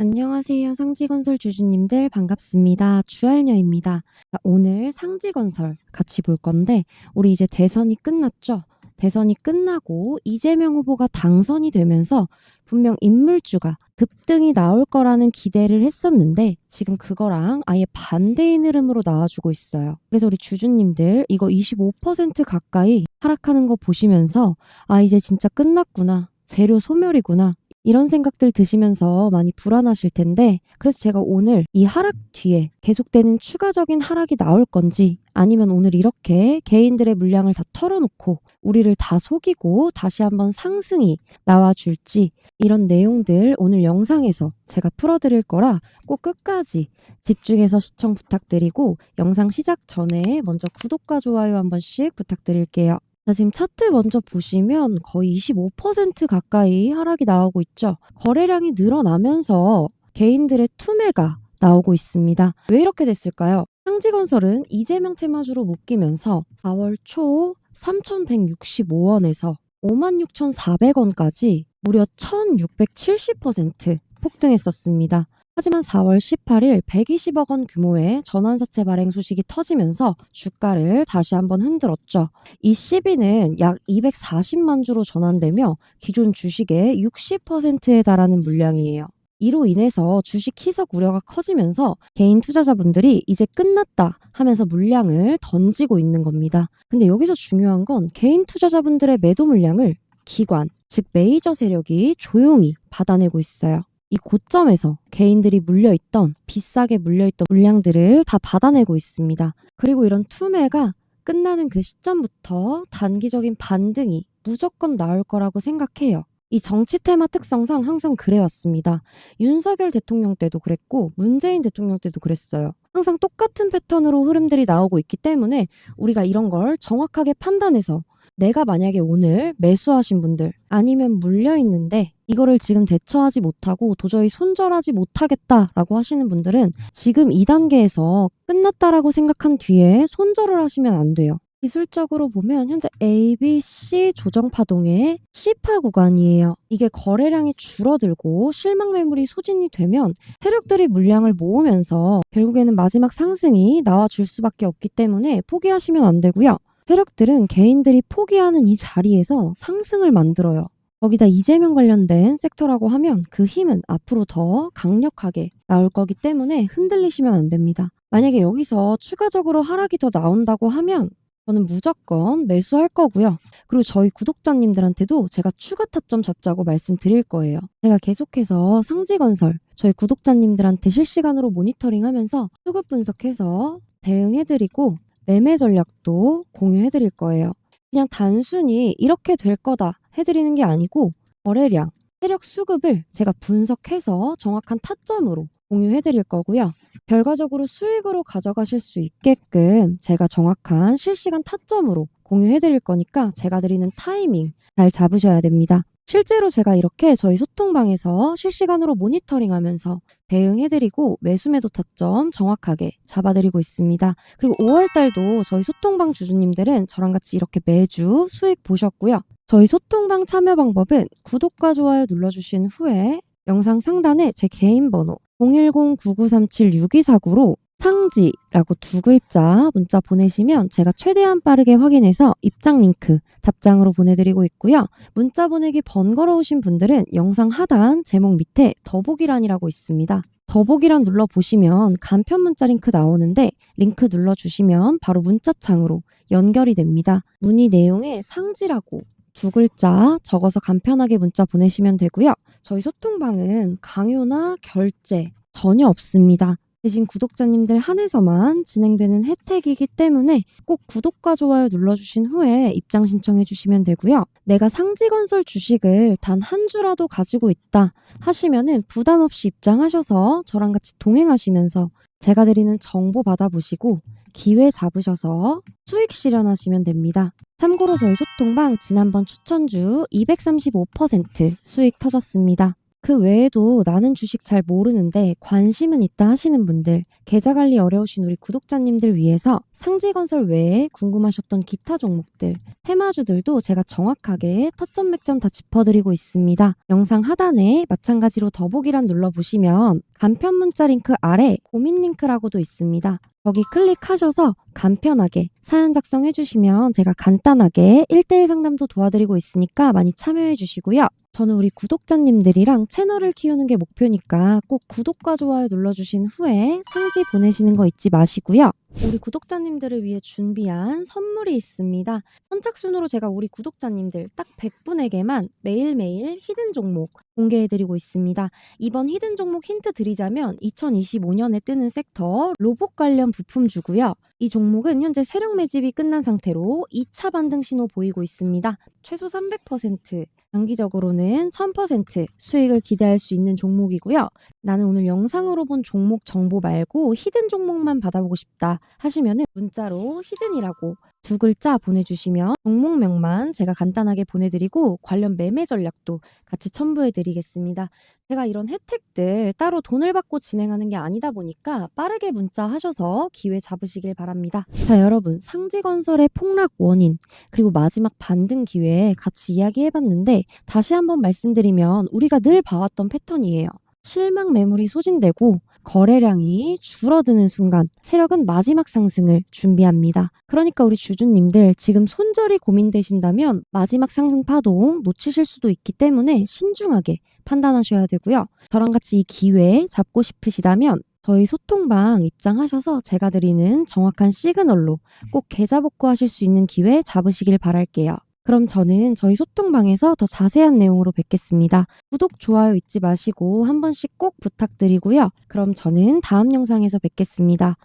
안녕하세요. 상지건설 주주님들 반갑습니다. 주알녀입니다. 자, 오늘 상지건설 같이 볼 건데 우리 이제 대선이 끝났죠? 대선이 끝나고 이재명 후보가 당선이 되면서 분명 인물주가 급등이 나올 거라는 기대를 했었는데 지금 그거랑 아예 반대인 흐름으로 나와주고 있어요. 그래서 우리 주주님들 이거 25% 가까이 하락하는 거 보시면서 아 이제 진짜 끝났구나. 재료 소멸이구나. 이런 생각들 드시면서 많이 불안하실 텐데 그래서 제가 오늘 이 하락 뒤에 계속되는 추가적인 하락이 나올 건지 아니면 오늘 이렇게 개인들의 물량을 다 털어놓고 우리를 다 속이고 다시 한번 상승이 나와줄지 이런 내용들 오늘 영상에서 제가 풀어드릴 거라 꼭 끝까지 집중해서 시청 부탁드리고 영상 시작 전에 먼저 구독과 좋아요 한 번씩 부탁드릴게요. 자, 지금 차트 먼저 보시면 거의 25% 가까이 하락이 나오고 있죠. 거래량이 늘어나면서 개인들의 투매가 나오고 있습니다. 왜 이렇게 됐을까요? 상지건설은 이재명 테마주로 묶이면서 4월 초 3,165원에서 56,400원까지 무려 1,670% 폭등했었습니다. 하지만 4월 18일 120억 원 규모의 전환사채 발행 소식이 터지면서 주가를 다시 한번 흔들었죠. 이 시비는 약 240만 주로 전환되며 기존 주식의 60%에 달하는 물량이에요. 이로 인해서 주식 희석 우려가 커지면서 개인 투자자분들이 이제 끝났다 하면서 물량을 던지고 있는 겁니다. 근데 여기서 중요한 건 개인 투자자분들의 매도 물량을 기관, 즉 메이저 세력이 조용히 받아내고 있어요. 이 고점에서 개인들이 물려있던 비싸게 물려있던 물량들을 다 받아내고 있습니다. 그리고 이런 투매가 끝나는 그 시점부터 단기적인 반등이 무조건 나올 거라고 생각해요. 이 정치 테마 특성상 항상 그래왔습니다. 윤석열 대통령 때도 그랬고 문재인 대통령 때도 그랬어요. 항상 똑같은 패턴으로 흐름들이 나오고 있기 때문에 우리가 이런 걸 정확하게 판단해서 내가 만약에 오늘 매수하신 분들 아니면 물려 있는데 이거를 지금 대처하지 못하고 도저히 손절하지 못하겠다라고 하시는 분들은 지금 이 단계에서 끝났다라고 생각한 뒤에 손절을 하시면 안 돼요. 기술적으로 보면 현재 A, B, C 조정 파동의 C파 구간이에요. 이게 거래량이 줄어들고 실망 매물이 소진이 되면 세력들이 물량을 모으면서 결국에는 마지막 상승이 나와줄 수밖에 없기 때문에 포기하시면 안 되고요. 세력들은 개인들이 포기하는 이 자리에서 상승을 만들어요. 거기다 이재명 관련된 섹터라고 하면 그 힘은 앞으로 더 강력하게 나올 거기 때문에 흔들리시면 안 됩니다. 만약에 여기서 추가적으로 하락이 더 나온다고 하면 저는 무조건 매수할 거고요. 그리고 저희 구독자님들한테도 제가 추가 타점 잡자고 말씀드릴 거예요. 제가 계속해서 상지건설 저희 구독자님들한테 실시간으로 모니터링 하면서 수급 분석해서 대응해드리고 매매 전략도 공유해 드릴 거예요. 그냥 단순히 이렇게 될 거다 해드리는 게 아니고 거래량, 세력 수급을 제가 분석해서 정확한 타점으로 공유해 드릴 거고요. 결과적으로 수익으로 가져가실 수 있게끔 제가 정확한 실시간 타점으로 공유해 드릴 거니까 제가 드리는 타이밍 잘 잡으셔야 됩니다. 실제로 제가 이렇게 저희 소통방에서 실시간으로 모니터링 하면서 대응해드리고 매수매도 타점 정확하게 잡아드리고 있습니다. 그리고 5월달도 저희 소통방 주주님들은 저랑 같이 이렇게 매주 수익 보셨고요. 저희 소통방 참여 방법은 구독과 좋아요 눌러주신 후에 영상 상단에 제 개인 번호 010-9937-6249로 상지라고 두 글자 문자 보내시면 제가 최대한 빠르게 확인해서 입장 링크 답장으로 보내드리고 있고요. 문자 보내기 번거로우신 분들은 영상 하단 제목 밑에 더보기란이라고 있습니다. 더보기란 눌러보시면 간편 문자 링크 나오는데 링크 눌러주시면 바로 문자창으로 연결이 됩니다. 문의 내용에 상지라고 두 글자 적어서 간편하게 문자 보내시면 되고요. 저희 소통방은 강요나 결제 전혀 없습니다. 대신 구독자님들 한해서만 진행되는 혜택이기 때문에 꼭 구독과 좋아요 눌러주신 후에 입장 신청해 주시면 되고요. 내가 상지건설 주식을 단 한 주라도 가지고 있다 하시면은 부담 없이 입장하셔서 저랑 같이 동행하시면서 제가 드리는 정보 받아보시고 기회 잡으셔서 수익 실현하시면 됩니다. 참고로 저희 소통방 지난번 추천주 235% 수익 터졌습니다. 그 외에도 나는 주식 잘 모르는데 관심은 있다 하시는 분들, 계좌 관리 어려우신 우리 구독자님들 위해서 상지건설 외에 궁금하셨던 기타 종목들, 테마주들도 제가 정확하게 타점 맥점 다 짚어드리고 있습니다. 영상 하단에 마찬가지로 더보기란 눌러보시면 간편 문자 링크 아래 고민 링크라고도 있습니다. 거기 클릭하셔서 간편하게 사연 작성해 주시면 제가 간단하게 1대1 상담도 도와드리고 있으니까 많이 참여해 주시고요. 저는 우리 구독자님들이랑 채널을 키우는 게 목표니까 꼭 구독과 좋아요 눌러주신 후에 상지 보내시는 거 잊지 마시고요. 우리 구독자님들을 위해 준비한 선물이 있습니다. 선착순으로 제가 우리 구독자님들 딱 100분에게만 매일매일 히든 종목 공개해드리고 있습니다. 이번 히든 종목 힌트 드리자면 2025년에 뜨는 섹터 로봇 관련 부품 주고요. 이 종목은 현재 세력 매집이 끝난 상태로 2차 반등 신호 보이고 있습니다. 최소 300%, 장기적으로는 1000% 수익을 기대할 수 있는 종목이고요. 나는 오늘 영상으로 본 종목 정보 말고 히든 종목만 받아보고 싶다 하시면은 문자로 히든이라고 두 글자 보내주시면 종목명만 제가 간단하게 보내드리고 관련 매매 전략도 같이 첨부해드리겠습니다. 제가 이런 혜택들 따로 돈을 받고 진행하는 게 아니다 보니까 빠르게 문자 하셔서 기회 잡으시길 바랍니다. 자, 여러분. 상지건설의 폭락 원인, 그리고 마지막 반등 기회 같이 이야기해봤는데 다시 한번 말씀드리면 우리가 늘 봐왔던 패턴이에요. 실망 매물이 소진되고 거래량이 줄어드는 순간 세력은 마지막 상승을 준비합니다. 그러니까 우리 주주님들 지금 손절이 고민되신다면 마지막 상승 파동 놓치실 수도 있기 때문에 신중하게 판단하셔야 되고요. 저랑 같이 이 기회 잡고 싶으시다면 저희 소통방 입장하셔서 제가 드리는 정확한 시그널로 꼭 계좌 복구하실 수 있는 기회 잡으시길 바랄게요. 그럼 저는 저희 소통방에서 더 자세한 내용으로 뵙겠습니다. 구독, 좋아요 잊지 마시고 한 번씩 꼭 부탁드리고요. 그럼 저는 다음 영상에서 뵙겠습니다.